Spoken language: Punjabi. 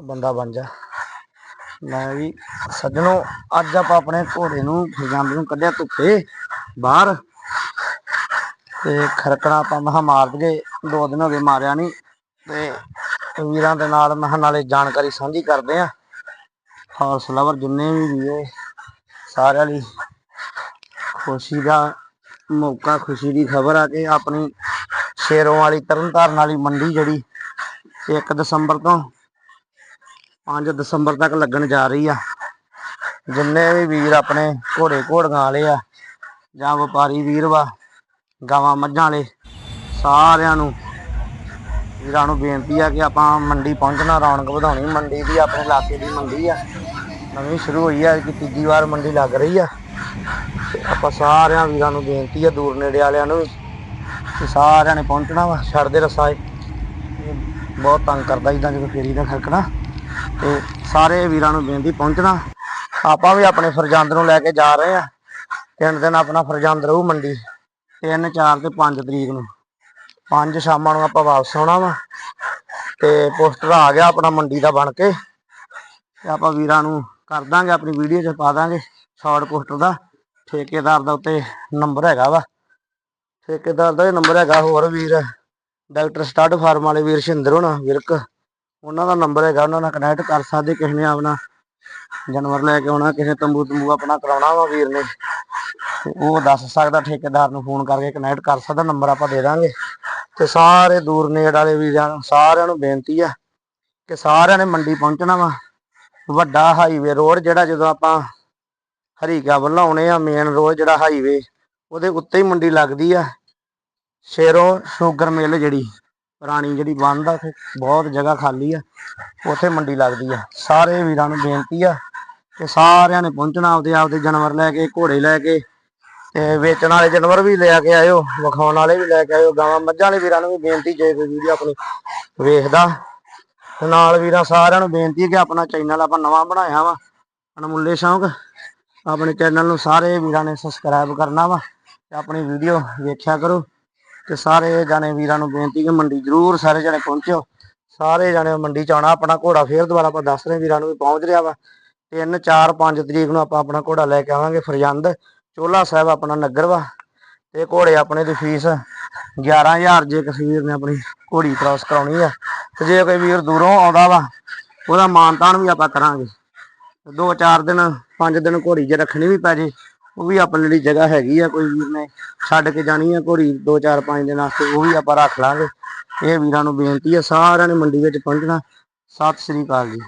ਬੰਦਾ ਬਣ ਜਾ। ਮੈਂ ਵੀ ਸੱਜਣੋ, ਅੱਜ ਆਪਾਂ ਆਪਣੇ ਘੋੜੇ ਨੂੰ ਫਰਜੰਦ ਨੂੰ ਕੱਢਿਆ ਧੁੱਪੇ ਬਾਹਰ। ਤੇ ਖਰਕਣਾ ਆਪਾਂ ਮਹਾ ਮਾਰ ਦਈਏ, ਦੋ ਦਿਨ ਹੋ ਗਏ ਮਾਰਿਆ ਨਹੀਂ ਤੇ ਵੀਰਾਂ ਦੇ ਨਾਲ ਮੈਂ ਨਾਲੇ ਜਾਣਕਾਰੀ ਸਾਂਝੀ ਕਰਦੇ ਆ। ਹਾਰਸ ਜਿੰਨੇ ਵੀ ਵੀਰੇ ਸਾਰਿਆਂ ਲਈ ਖੁਸ਼ੀ ਦਾ ਮੌਕਾ, ਖੁਸ਼ੀ ਦੀ ਖਬਰ ਆ ਕਿ ਆਪਣੀ ਸ਼ੇਰੋਂ ਵਾਲੀ ਤਰਨਤਾਰਨ ਵਾਲੀ ਮੰਡੀ ਜਿਹੜੀ 1 ਦਸੰਬਰ ਤੋਂ 5 ਦਸੰਬਰ ਤੱਕ ਲੱਗਣ ਜਾ ਰਹੀ ਆ। ਜਿੰਨੇ ਵੀ ਵੀਰ ਆਪਣੇ ਘੋੜੇ ਘੋੜੀਆਂ ਵਾਲੇ ਆ ਜਾਂ ਵਪਾਰੀ ਵੀਰ ਵਾ, ਗਾਵਾਂ ਮੱਝਾਂ ਵਾਲੇ, ਸਾਰਿਆਂ ਨੂੰ ਵੀਰਾਂ ਨੂੰ ਬੇਨਤੀ ਆ ਕਿ ਆਪਾਂ ਮੰਡੀ ਪਹੁੰਚਣਾ, ਰੌਣਕ ਵਧਾਉਣੀ, ਮੰਡੀ ਦੀ ਆਪਣੇ ਇਲਾਕੇ ਦੀ ਮੰਡੀ ਆ। ਨਵੀਂ ਸ਼ੁਰੂ ਹੋਈ ਆ ਕਿ ਤੀਜੀ ਵਾਰ ਮੰਡੀ ਲੱਗ ਰਹੀ ਆ। ਆਪਾਂ ਸਾਰਿਆਂ ਵੀਰਾਂ ਨੂੰ ਬੇਨਤੀ ਆ, ਦੂਰ ਨੇੜੇ ਵਾਲਿਆਂ ਨੂੰ ਵੀ, ਕਿ ਸਾਰਿਆਂ ਨੇ ਪਹੁੰਚਣਾ ਵਾ ਛੱਡਦੇ ਰਸਾਏ ਬਹੁਤ ਤੰਗ ਕਰਦਾ ਇਦਾਂ ਜਦੋਂ ਫੇਰੀ ਦਾ ਖੜਕਣਾ। ਤੇ ਸਾਰੇ ਵੀਰਾਂ ਨੂੰ ਬੇਨਤੀ ਪਹੁੰਚਣਾ। ਆਪਾਂ ਵੀ ਆਪਣੇ ਫਰਜ਼ੰਦ ਨੂੰ ਲੈ ਕੇ ਜਾ ਰਹੇ ਆ ਤਿੰਨ ਦਿਨ ਆਪਣਾ ਫਰਜ਼ੰਦ ਰਹੂ ਮੰਡੀ। ਤਿੰਨ, ਚਾਰ ਤੇ 5 ਤਰੀਕ ਨੂੰ। ਪੰਜ ਸ਼ਾਮਾਂ ਨੂੰ ਆਪਾਂ ਵਾਪਸ ਆਉਣਾ ਵਾ। ਤੇ ਪੋਸਟਰ ਆ ਗਿਆ ਆਪਣਾ ਮੰਡੀ ਦਾ ਬਣ ਕੇ। ਤੇ ਆਪਾਂ ਵੀਰਾਂ ਨੂੰ ਕਰ ਦਾਂਗੇ, ਆਪਣੀ ਵੀਡੀਓ 'ਚ ਪਾ ਦਾਂਗੇ। ਸ਼ਾਰਟ ਪੋਸਟਰ ਦਾ। ਠੇਕੇਦਾਰ ਦਾ ਉੱਤੇ ਨੰਬਰ ਹੈਗਾ ਵਾ। ਠੇਕੇਦਾਰ ਦਾ ਇਹ ਨੰਬਰ ਹੈਗਾ ਹੋਰ ਵੀਰ। ਡਾਕਟਰ ਸਟੱਡ ਫਾਰਮ ਵਾਲੇ ਵੀਰ ਸ਼ਿੰਦਰ ਹੋਣਾ, ਵਿਰਕ। ਉਹਨਾਂ ਦਾ ਨੰਬਰ ਹੈਗਾ, ਉਹਨਾਂ ਨਾਲ ਕਨੈਕਟ ਕਰ ਸਕਦੇ ਕਿਸੇ ਨੇ ਆਪਣਾ ਜਾਨਵਰ ਲੈ ਕੇ ਆਉਣਾ, ਕਿਸੇ ਤੰਬੂ ਤੰਬੂ ਆਪਣਾ ਕਰਾਉਣਾ ਵਾ ਵੀਰ ਨੇ। ਉਹ ਦੱਸ ਸਕਦਾ ਠੇਕੇਦਾਰ ਨੂੰ ਫੋਨ ਕਰਕੇ ਕਨੈਕਟ ਕਰ ਸਕਦਾ ਨੰਬਰ ਆਪਾਂ ਦੇ ਦਾਂਗੇ। ਤੇ ਸਾਰੇ ਦੂਰ ਨੇੜ ਵਾਲੇ ਵੀਰਾਂ ਨੂੰ, ਸਾਰਿਆਂ ਨੂੰ ਬੇਨਤੀ ਆ ਕਿ ਸਾਰਿਆਂ ਨੇ ਮੰਡੀ ਪਹੁੰਚਣਾ ਵਾ। ਵੱਡਾ ਹਾਈਵੇ ਰੋਡ ਜਿਹੜਾ ਜਦੋਂ ਆਪਾਂ ਹਰੀਕਾ ਵੱਲੋਂ ਆਉਣੇ ਆ ਮੇਨ ਰੋਡ ਜਿਹੜਾ ਹਾਈਵੇ ਉਹਦੇ ਉੱਤੇ ਹੀ ਮੰਡੀ ਲੱਗਦੀ ਆ। ਸ਼ੇਰੋ ਸ਼ੂਗਰ ਮਿਲ ਜਿਹੜੀ। ਪੁਰਾਣੀ ਜਿਹੜੀ ਬੰਦ ਆ, ਉੱਥੇ ਬਹੁਤ ਜਗ੍ਹਾ ਖਾਲੀ ਆ, ਉੱਥੇ ਮੰਡੀ ਲੱਗਦੀ ਆ। ਸਾਰੇ ਵੀਰਾਂ ਨੂੰ ਬੇਨਤੀ ਆ ਕਿ ਸਾਰਿਆਂ ਨੇ ਪਹੁੰਚਣਾ, ਆਪਦੇ ਆਪਦੇ ਜਾਨਵਰ ਲੈ ਕੇ, ਘੋੜੇ ਲੈ ਕੇ, ਤੇ ਵੇਚਣ ਵਾਲੇ ਜਾਨਵਰ ਵੀ ਲੈ ਕੇ ਆਇਓ, ਵਿਖਾਉਣ ਵਾਲੇ ਵੀ ਲੈ ਕੇ ਆਇਓ, ਗਾਵਾਂ ਮੱਝਾਂ ਵਾਲੇ ਵੀਰਾਂ ਨੂੰ ਵੀ ਬੇਨਤੀ, ਜੇ ਕੋਈ ਵੀਡੀਓ ਆਪਣੀ ਵੇਖਦਾ। ਤੇ ਨਾਲ ਵੀਰਾਂ ਸਾਰਿਆਂ ਨੂੰ ਬੇਨਤੀ ਹੈ ਕਿ ਆਪਣਾ ਚੈਨਲ ਆਪਾਂ ਨਵਾਂ ਬਣਾਇਆ ਵਾ ਅਣਮੁੱਲੇ ਸ਼ੌਂਕ, ਆਪਣੇ ਚੈਨਲ ਨੂੰ ਸਾਰੇ ਵੀਰਾਂ ਨੇ ਸਬਸਕ੍ਰਾਈਬ ਕਰਨਾ ਵਾ, ਤੇ ਆਪਣੀ ਵੀਡੀਓ ਵੇਖਿਆ ਕਰੋ। ਤੇ ਸਾਰੇ ਜਾਣੇ ਵੀਰਾਂ ਨੂੰ ਬੇਨਤੀ ਕਿ ਮੰਡੀ ਜ਼ਰੂਰ ਸਾਰੇ ਜਾਣੇ ਪਹੁੰਚਿਓ। ਸਾਰੇ ਜਾਣੇ ਮੰਡੀ ਚ ਆਉਣਾ, ਆਪਣਾ ਘੋੜਾ ਫੇਰ ਦੁਬਾਰਾ ਆਪਾਂ ਦੱਸ ਰਹੇ ਵੀਰਾਂ ਨੂੰ ਵੀ ਪਹੁੰਚ ਰਿਹਾ ਵਾ। 3 4 5 ਤਰੀਕ ਨੂੰ ਆਪਾਂ ਆਪਣਾ ਘੋੜਾ ਲੈ ਕੇ ਆਵਾਂਗੇ, ਫਰਜੰਦ। ਚੋਲਾ ਸਾਹਿਬ ਆਪਣਾ ਨਗਰ ਵਾ, ਤੇ ਘੋੜੇ ਆਪਣੇ ਦੀ ਫੀਸ 11000 ਜੇ ਕਿਸੇ ਵੀਰ ਨੇ ਆਪਣੀ ਘੋੜੀ ਕ੍ਰਾਸ ਕਰਾਉਣੀ ਆ। ਤੇ ਜੇ ਕੋਈ ਵੀਰ ਦੂਰੋਂ ਆਉਂਦਾ ਵਾ, ਉਹਦਾ ਮਾਨਤਾਨ ਵੀ ਆਪਾਂ ਕਰਾਂਗੇ। ਦੋ ਚਾਰ ਦਿਨ, ਪੰਜ ਦਿਨ ਘੋੜੀ ਜੇ ਰੱਖਣੀ ਵੀ ਪੈ ਜੇ ਉਹ ਵੀ ਆਪਣੇ ਲਈ ਜਗ੍ਹਾ ਹੈਗੀ ਆ, ਕੋਈ ਵੀਰ ਨੇ ਛੱਡ ਕੇ ਜਾਣੀ ਆ ਘੋੜੀ ਦੋ ਚਾਰ ਪੰਜ ਦਿਨ ਵਾਸਤੇ, ਉਹ ਵੀ ਆਪਾਂ ਰੱਖ ਲਾਂਗੇ। ਇਹ ਵੀਰਾਂ ਨੂੰ ਬੇਨਤੀ ਆ, ਸਾਰਿਆਂ ਨੇ ਮੰਡੀ ਵਿੱਚ ਪਹੁੰਚਣਾ। ਸਤਿ ਸ੍ਰੀ ਅਕਾਲ ਜੀ।